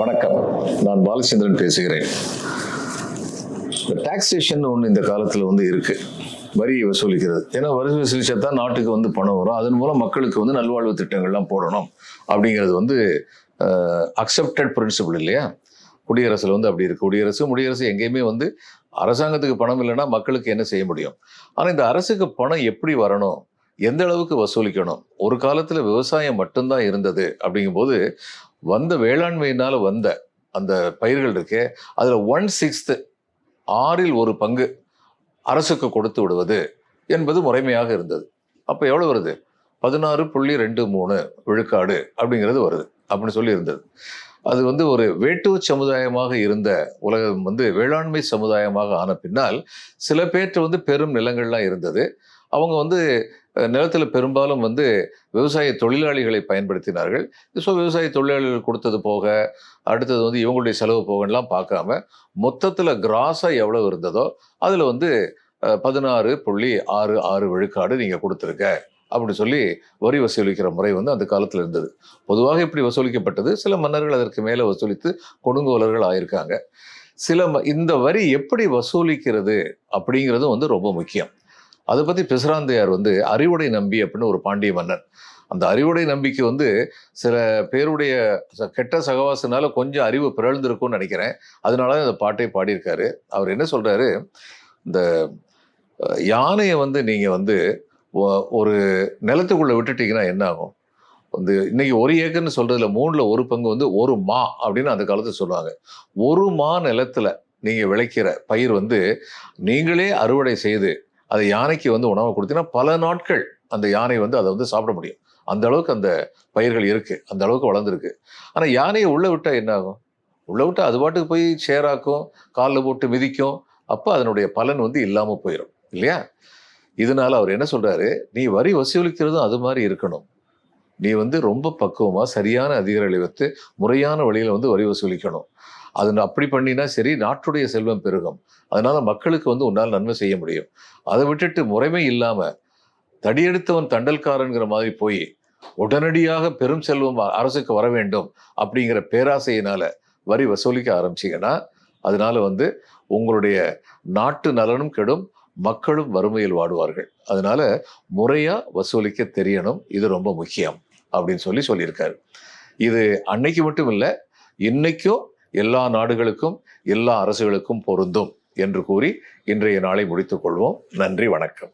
வணக்கம். நான் பாலச்சந்திரன் பேசுகிறேன். டாக்ஸேஷன் ஒன்று இந்த காலத்தில் வந்து இருக்கு. வரி வசூலிக்கிறது. ஏன்னா வரி வசூலிச்சா தான் நாட்டுக்கு வந்து பணம் வரும். அதன் மூலம் மக்களுக்கு வந்து நல்வாழ்வு திட்டங்கள்லாம் போடணும். அப்படிங்கிறது வந்து அக்செப்டட் பிரின்சிபிள் இல்லையா? குடியரசுல வந்து அப்படி இருக்கு. குடியரசு குடியரசு எங்கேயுமே வந்து அரசாங்கத்துக்கு பணம் இல்லைன்னா மக்களுக்கு என்ன செய்ய முடியும்? ஆனால் இந்த அரசுக்கு பணம் எப்படி வரணும்? எந்த அளவுக்கு வசூலிக்கணும்? ஒரு காலத்தில் விவசாயம் மட்டும்தான் இருந்தது. அப்படிங்கும்போது வந்த வேளாண்மையினால் வந்த அந்த பயிர்கள் இருக்கே அதில் ஒன் சிக்ஸ்த்து ஆறில் ஒரு பங்கு அரசுக்கு கொடுத்து விடுவது என்பது முறைமையாக இருந்தது. அப்போ எவ்வளோ வருது? பதினாறு புள்ளி ரெண்டு மூணு விழுக்காடு அப்படிங்கிறது வருது அப்படின்னு சொல்லி இருந்தது. அது வந்து ஒரு வேட்டுவ சமுதாயமாக இருந்த உலகம் வந்து வேளாண்மை சமுதாயமாக ஆன பின்னால் சில பேர்ட்டு வந்து பெரும் நிலங்கள்லாம் இருந்தது. அவங்க வந்து நிலத்தில் பெரும்பாலும் வந்து விவசாய தொழிலாளிகளை பயன்படுத்தினார்கள். ஸோ விவசாய தொழிலாளிகள் கொடுத்தது போக அடுத்தது வந்து இவங்களுடைய செலவு போகலாம் பார்க்காம மொத்தத்தில் கிராஸாக எவ்வளவு இருந்ததோ அதில் வந்து பதினாறு புள்ளி ஆறு ஆறு விழுக்காடு நீங்கள் கொடுத்துருக்க அப்படின்னு சொல்லி வரி வசூலிக்கிற முறை வந்து அந்த காலத்தில் இருந்தது. பொதுவாக இப்படி வசூலிக்கப்பட்டது. சில மன்னர்கள் அதற்கு மேலே வசூலித்து கொடுங்கோலர்கள் ஆயிருக்காங்க. சில ம- இந்த வரி எப்படி வசூலிக்கிறது அப்படிங்கிறதும் வந்து ரொம்ப முக்கியம். அதை பற்றி பிசுராந்தையார் வந்து அறிவுடை நம்பி அப்படின்னு ஒரு பாண்டிய மன்னன். அந்த அறிவுடை நம்பிக்கை வந்து சில பேருடைய ச- கெட்ட சகவாசனால கொஞ்சம் அறிவு பிறழ்ந்திருக்கும்னு நினைக்கிறேன். அதனால தான் இந்த பாட்டை பாடியிருக்காரு. அவர் என்ன சொல்கிறாரு இந்த யானையை வந்து நீங்கள் வந்து ஒரு நிலத்துக்குள்ளே விட்டுட்டீங்கன்னா என்ன ஆகும்? வந்து இன்னைக்கு ஒரு ஏக்கர்னு சொல்றதுல மூணுல ஒரு பங்கு வந்து ஒரு மா அப்படின்னு அந்த காலத்தில் சொல்லுவாங்க. ஒரு மா நிலத்துல நீங்க விளைக்கிற பயிர் வந்து நீங்களே அறுவடை செய்து அதை யானைக்கு வந்து உணவு கொடுத்தீங்கன்னா பல நாட்கள் அந்த யானை வந்து அதை வந்து சாப்பிட முடியும். அந்த அளவுக்கு அந்த பயிர்கள் இருக்கு. அந்த அளவுக்கு வளர்ந்துருக்கு. ஆனால் யானையை உள்ளே விட்டா என்ன ஆகும்? உள்ள விட்டா அது பாட்டுக்கு போய் சேராக்கும் காலில் போட்டு மிதிக்கும். அப்போ அதனுடைய பலன் வந்து இல்லாமல் போயிடும் இல்லையா? இதனால அவர் என்ன சொல்றாரு? நீ வரி வசூலிக்கிறதும் அது மாதிரி இருக்கணும். நீ வந்து ரொம்ப பக்குவமா சரியான அதிகாரிகளை வைத்து முறையான வழியில் வந்து வரி வசூலிக்கணும். அது அப்படி பண்ணினா சரி நாட்டுடைய செல்வம் பெருகும். அதனால் மக்களுக்கு வந்து உன்னால் நன்மை செய்ய முடியும். அதை விட்டுட்டு முறைமை இல்லாமல் தடியெடுத்தவன் தண்டல்காரன்கிற மாதிரி போய் உடனடியாக பெரும் செல்வம் அரசுக்கு வர வேண்டும் அப்படிங்கிற பேராசையினால் வரி வசூலிக்க ஆரம்பிச்சீங்கன்னா அதனால் வந்து உங்களுடைய நாட்டு நலனும் கெடும் மக்களும் வறுமையில் வாடுவார்கள். அதனால முறையாக வசூலிக்க தெரியணும். இது ரொம்ப முக்கியம் அப்படின்னு சொல்லி சொல்லியிருக்காரு. இது அன்னைக்கு மட்டும் இல்லை இன்னைக்கும் எல்லா நாடுகளுக்கும் எல்லா அரசுகளுக்கும் பொருந்தும் என்று கூறி இன்றைய நாளை முடித்துக் கொள்வோம். நன்றி வணக்கம்.